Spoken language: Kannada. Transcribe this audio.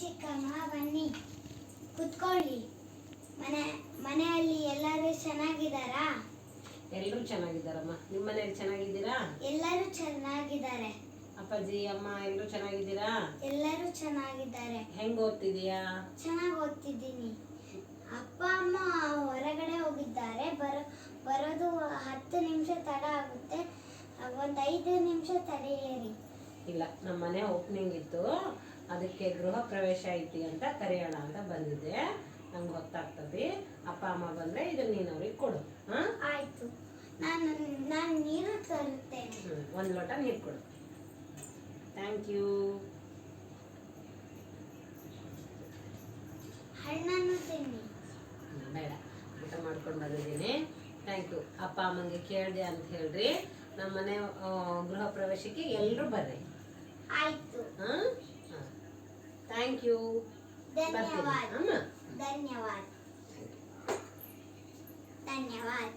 ಚಿಕ್ಕಮ್ಮ ಬನ್ನಿ. ಕುತ್ಕೊಳ್ಳಿ. ಮನೆ ಮನೆಯಲ್ಲಿ ಎಲ್ಲರೂ ಚೆನ್ನಾಗಿದ್ದಾರಾ? ಎಲ್ಲರೂ ಚೆನ್ನಾಗಿದ್ದಾರಮ್ಮ. ನಿಮ್ಮ ಮನೇಲಿ ಚೆನ್ನಾಗಿದ್ದೀರಾ? ಎಲ್ಲರೂ ಚೆನ್ನಾಗಿದ್ದಾರೆ. ಅಪ್ಪಾಜಿ ಅಮ್ಮ ಎಲ್ಲರೂ ಚೆನ್ನಾಗಿದ್ದೀರಾ? ಎಲ್ಲರೂ ಚೆನ್ನಾಗಿದ್ದಾರೆ. ಹೆಂಗ್ ಓದ್ತಿದೀಯಾ ಚೆನ್ನಾಗಿ ಓದ್ತಿದ್ದೀನಿ. ಅಪ್ಪ ಅಮ್ಮ ಹೊರಗಡೆ ಹೋಗಿದ್ದಾರೆ. ಬರೋ ಬರೋದು ಹತ್ತು ನಿಮಿಷ ತಡ ಆಗುತ್ತೆ. ಒಂದು ಐದು ನಿಮಿಷ ತಡೆಯಿರಿ ಇಲ್ಲ ನಮ್ಮ ಮನೆ ಓಪನಿಂಗ್ ಇತ್ತು. ಅದಕ್ಕೆ ಗೃಹ ಪ್ರವೇಶ ಐತಿ ಅಂತ ಕರೆಯೋಣ ಅಂತ ಬಂದಿದ್ದೆ. ನಂಗೆ ಗೊತ್ತಾಗ್ತದೆ. ಅಪ್ಪ ಅಮ್ಮ ಬಂದ್ರೆ ಇದು ನೀನು ಅವ್ರಿಗೆ ಕೊಡು. ಹಾಂ? ಆಯ್ತು. ನಾನು ನಾನು ನೀರು ತರುತ್ತೇನೆ. ಒಂದು ಒಂದ್ ಲೋಟ ನೀರು ಕೊಡು. ಥ್ಯಾಂಕ್ ಯು ಹಣ್ಣನ್ನು ತಿನ್ನಿ. ಬೇಡ. ಊಟ ಮಾಡ್ಕೊಂಡು ಬಂದಿದ್ದೀನಿ. ಥ್ಯಾಂಕ್ ಯು ಅಪ್ಪ ಅಮ್ಮಂಗೆ ಕೇಳಿದೆ ಅಂತ ಹೇಳ್ರಿ. ನಮ್ಮ ಮನೆ ಗೃಹ ಪ್ರವೇಶಕ್ಕೆ ಎಲ್ಲರೂ ಬರ್ರಿ. ಆಯ್ತು. ಹಾಂ? ಥ್ಯಾಂಕ್ ಯು ಬರ್ತೀನಿ ಧನ್ಯವಾದ. ಅಮ್ಮ. ಧನ್ಯವಾದ. ಧನ್ಯವಾದ.